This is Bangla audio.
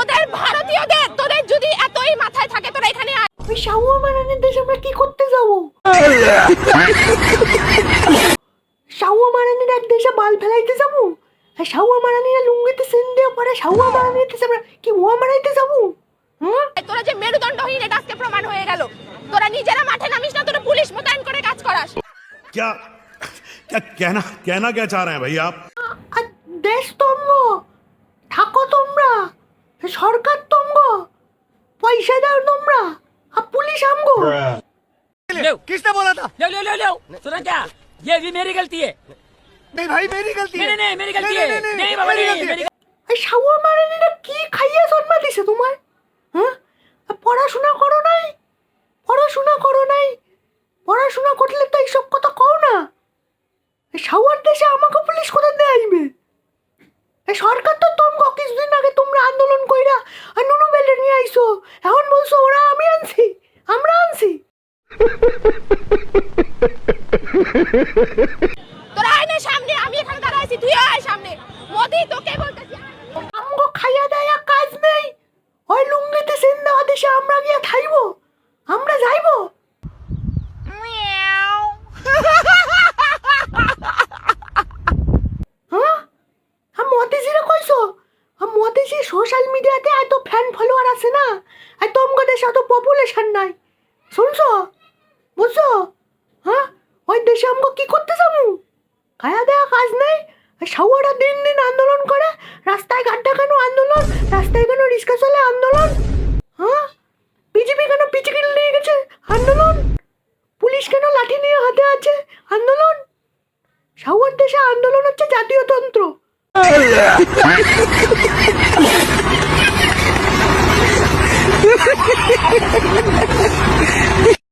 তোদের ভারতীয়দের তোদের যদি এতই মাথায় থাকে তোরা এখানে আয়। ওই শাহুয়া মারানের দেশে আমরা কি করতে যাবো শাহুয়া মারানের এক দেশে বাল ফেলাইতে যাবো আর শাহুয়া মারানিরা লুঙ্গিতে সেন দেওয়া পরে শাহুয়া মারানির দেশে আমরা কি ওয়া মারাইতে যাবো হুম তোরা যে মেরুদণ্ডহীন এটা আজকে প্রমাণ হয়ে গেল তোরা নিজেরা মাঠে নামিস না তোরা পুলিশ মোতায়েন করে কাজ করাস क्या क्या कहना कहना क्या चाह रहे हैं भैया आप আর দেশ তঙ্গ থাকো তোমরা সরকার তঙ্গ পয়সা দাও তোমরা আর পুলিশ আমগো लो किसने बोला था लो लो लो लो सुना क्या ये भी मेरी गलती है नहीं भाई मेरी गलती नहीं है नहीं नहीं मेरी गलती नहीं, है नहीं, नहीं, नहीं बाबा मेरी नहीं गलती है। मेरी এই শাহুয়া মারানিরা কি খাইয়ে জন্ম দিছে তোমার হ্যাঁ আর পড়াশোনা করো নাই পড়াশোনা করো নাই পড়াশোনা করলে তো এইসব কথা কও না এই শাহুয়ার দেশে আমাকে তোরা আয় না সামনে আমি এখানে দাঁড়ায় আছি তুই আয় সামনে। মোদি তোকে বলতেছি। আমগো খাইয়া দেয়া কাজ নেই। ওই লুঙ্গিতে সেন দেওয়া দেশে আমরা গিয়া খাইবো। আমরা যাইবো। মোদিজি সোশ্যাল মিডিয়াতে এত ফ্যান ফলোয়ার আছে না? আর তোমাদের দেশে এত পপুলেশন নাই। শুনছো? বুঝছ? হ্যাঁ? ওই দেশে আমগো কি করতে যাব? খায়া দেয়া কাজ নেই? সাউয়ারা দিন দিন আন্দোলন করে, রাস্তায় গাড্ডা কেন আন্দোলন? রাস্তায় কেন রিক্সা চলে আন্দোলন? হ্যাঁ? বিজেপি কেন পিচিকিল নিয়ে গেছে আন্দোলন? পুলিশ কেন লাঠি নিয়ে হাতে আছে আন্দোলন? সাউয়ার দেশে আন্দোলন হচ্ছে জাতীয় তন্ত্র।